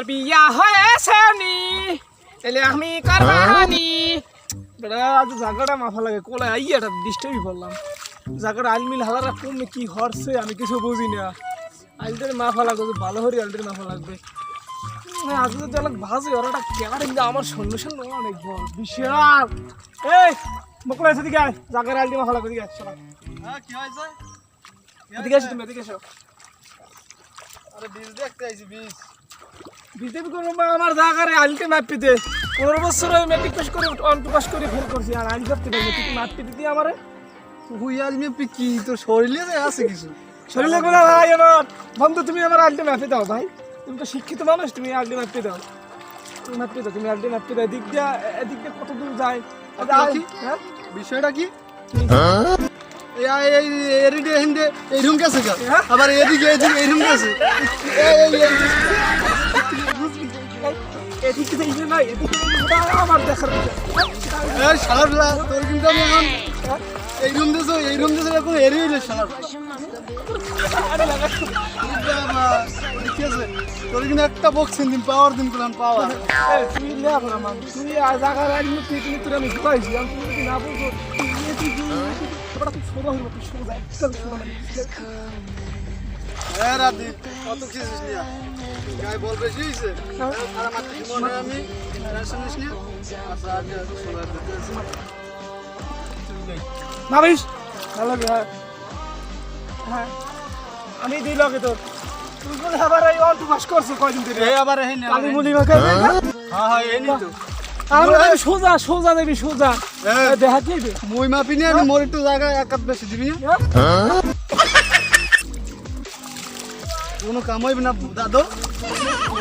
আমার বিয়া হয়েছে নি তাহলে আমি কারবানি আজ জায়গাটা মাথা লাগে কোলে আইয়া এটা ডিস্টার্বই করলাম। জায়গাটা আলমিল হালারা কমে কি হরছে আমি কিছু বুঝি না। আলদের মাফা লাগবে ভালো হরি আলদের মাফা লাগবে। অনেক ভাজে ওরাটা কেমন কিন্তু আমার সৈন্য সৈন্য অনেক বড়। বিশাল। এই বকুল আছে দিকে আয়। জায়গার আলদি মাফা লাগবে দিকে চলো। হ্যাঁ কি হয়েছে? এদিকে তুমি এদিকে এসো। আরে বীজ দেখতে আইছি বীজ। বিজেপি কোনো আমার জায়গায় আলতে মাপিতে পনেরো বছর আমি মেট্রিক পাস করে অন্ত পাস করে ফেল করছি আর আইন করতে পারি তুই মাপিতে দিয়ে আমারে? হুই আলমি আপনি কি তোর শরীরে আছে কিছু? শরীরে কোনো ভাই আমার। বন্ধু তুমি আমার আলতে মাপি দাও ভাই। তুমি তো শিক্ষিত মানুষ তুমি আলতে মাপি দাও। তুমি মাপি দাও তুমি আলতে মাপি দাও। এদিক দিয়ে এদিক দিয়ে কত দূর যায়? হ্যাঁ? বিষয়টা কি? এই এই- এই এরিডে এই রুম কাছে গা। হ্যাঁ? আবার এদিকে এদিকে এই এই। এদিক দিয়ে এই যে নাই এদিক দিয়ে ওটা আমার দেখার বিষয়। তোর কিন্তু আমি এখন এই রুম এই রুম এখন আরে ঠিক আছে। তোর কিন্তু একটা বক্সিং দিন পাওয়ার দিন করলাম পাওয়ার তুই মান তুই আজ জায়গায় আলমি তুই তোর আমি ঢুকাইছি। আমি তুমি যদি না বলব তুই তুই ওটা তুই সোজা হইব তুই সোজা একদম সোজা মানে হ্যাঁ রাতি কত খিসিস নিয়া? গায়ে বল বেশি হয়েছে? আর আমার মনে আমি? টেনশন নিস আচ্ছা আগে সোলার দিতে আছি। ভাবিস? ভালো হ্যাঁ। হ্যাঁ। আমি দিই লগে তোর। তুই আবার এই অল্প পাস করছ কয়দিন ধরে? এই আবার এই না কালি মুলি মাখা হ্যাঁ হ্যাঁ। এই নি তো। আমি বলি সোজা সোজা দেবি সোজা। হ্যাঁ। দেখা কি মই মাপি আমি মোর একটু জায়গায় এক বেশি দিবি কোনো কাম হইবে না দাদু।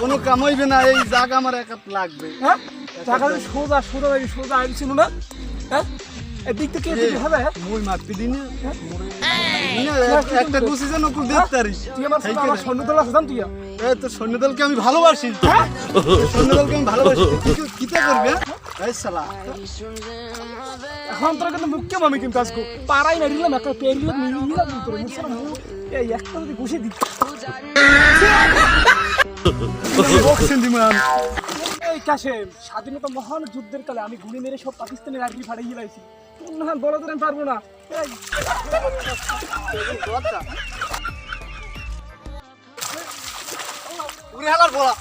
কোনো কাম হইবে না এই জায়গা আমার এক লাগবে। হ্যাঁ? টাকা সোজা সোজা সোজা আইছিল না? হ্যাঁ? এদিক থেকে এদিকে হবে হ্যাঁ? মই এক- একটা গুছি যেন কুল দেখতে পারি তুই আমার সাথে আমার সৈন্য দল আছে জান তুই? এই তো সৈন্যদলকে আমি ভালোবাসি। হ্যাঁ? সৈন্যদলকে আমি ভালোবাসি। কি- করবে হ্যাঁ? এই এখন তোর কিন্তু মুখ্য আমি কিন্তু আজকে পাড়াই না দিলাম একটা পেরিয়ে মিলিয়ে দিলাম তোর মুখে এই একটা যদি ঘুষে দিই বক্সিং এই কাশেম স্বাধীনতা মহান যুদ্ধের কালে আমি গুলি মেরে সব পাকিস্তানের আর্মি ফাটাই গেলাইছি তোর না বড় ধরে আমি পারব না। উড়ে হালার বলা।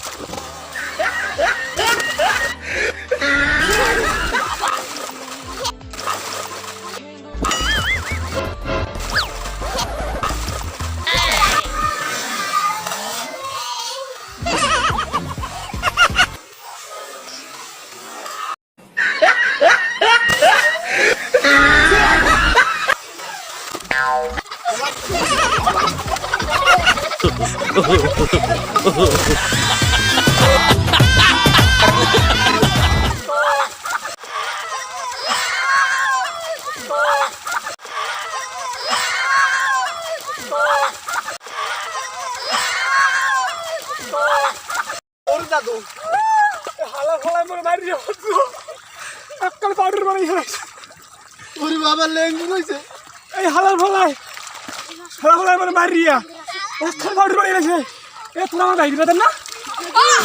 দাদু হালা ফালা মরে মারি আক্কাল পাউডার বানাই গেলাইছি ওরে বাবা লেঙ্গু হইছে এই হালার ফালাই হালা ফালাই মরে মারিয়া এখান পাউডার করে গেছে এ তোরা আমার বাইরে বেতন না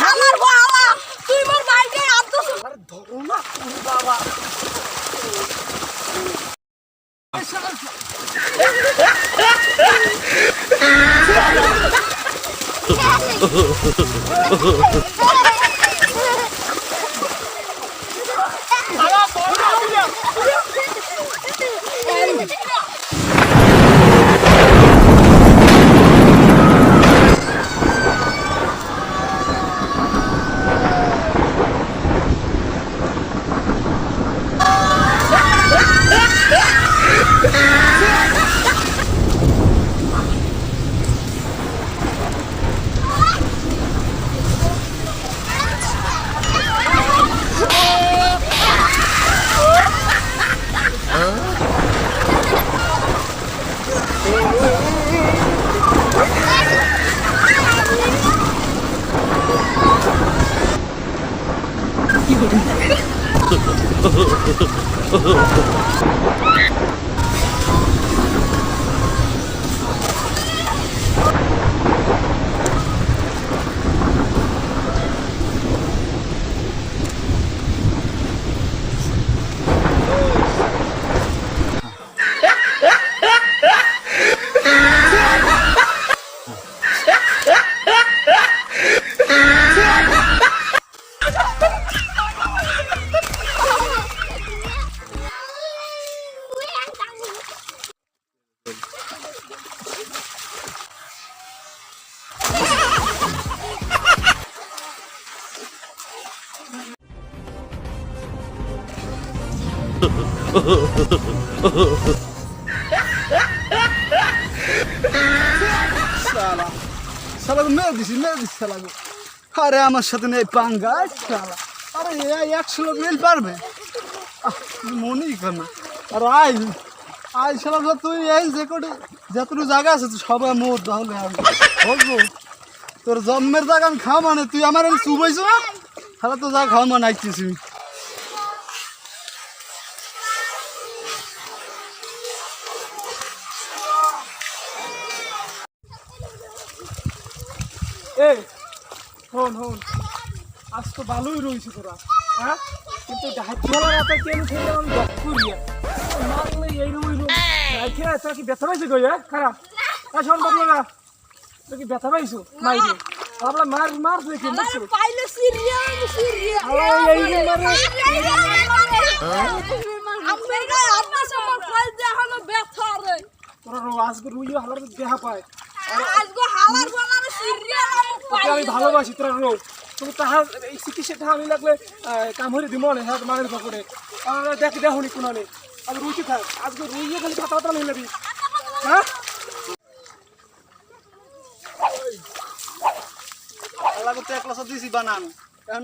আমার বাবা তুই মোর বাইরে আনতো আরে ধরো না তুমি বাবা Oh, Oh, আরে, আমার সাথে নেই পাঙ্গা শালা। আরে একশো লোক পারবে? মনেই কর না আর আই আই শালা তুই এই যে কোটি, যতটুকু জায়গা আছে তুই সবাই মোর তাহলে বলব, তোর জন্মের জায়গা আমি খাওয়া মানে তুই আমার আমি চুবাইছ তাহলে তো যা খাওয়া মানে আইতেছি। এই হন হন। আজ তো ভালোই রয়েছে তোরা হ্যাঁ? কিন্তু ডাকিয়ালা রাতে কেন খেলাম দক্ষুরিয়া মারলে এই রুই রুম ডাকিয়া তোরা কি ব্যথা পাইছে গই হ্যাঁ? খারাপ? এই শোন তোর কি ব্যথা পাইছো? মাইরে বাবলা মার মার দেখি আমার বুঝছ পাইলে সিরিয়াল আরে এই মারে। আমি আপনার সময় ফাইল দেখানো ব্যথা রে তোরা রো রুইও হালার দেখা পায়। আমি ভালোবাসি তোরা রো। তুমি তাহার এই চিকিৎসাটা আমি লাগলে আহ, কাম হয়ে দিব না হ্যাঁ মানের পকড়ে আর দেখ দেখুনি কোনালে আমি রুইতে থাক। আজকে রুইয়ে খালি কথা কথা নিয়ে নেবি হ্যাঁ? আল্লাহ করতে এক লাসা বানান।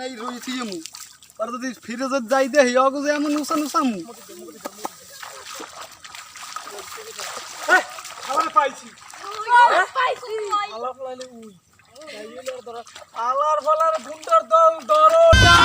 এই রুই মু আর যদি ফিরে যদি যাই দেখি অগো যে এমন উষা নুসামু এই, আবার পাইছি পাইছি আলার ফলাইলে উই আলার ফলার গুন্ডার দল দরোটা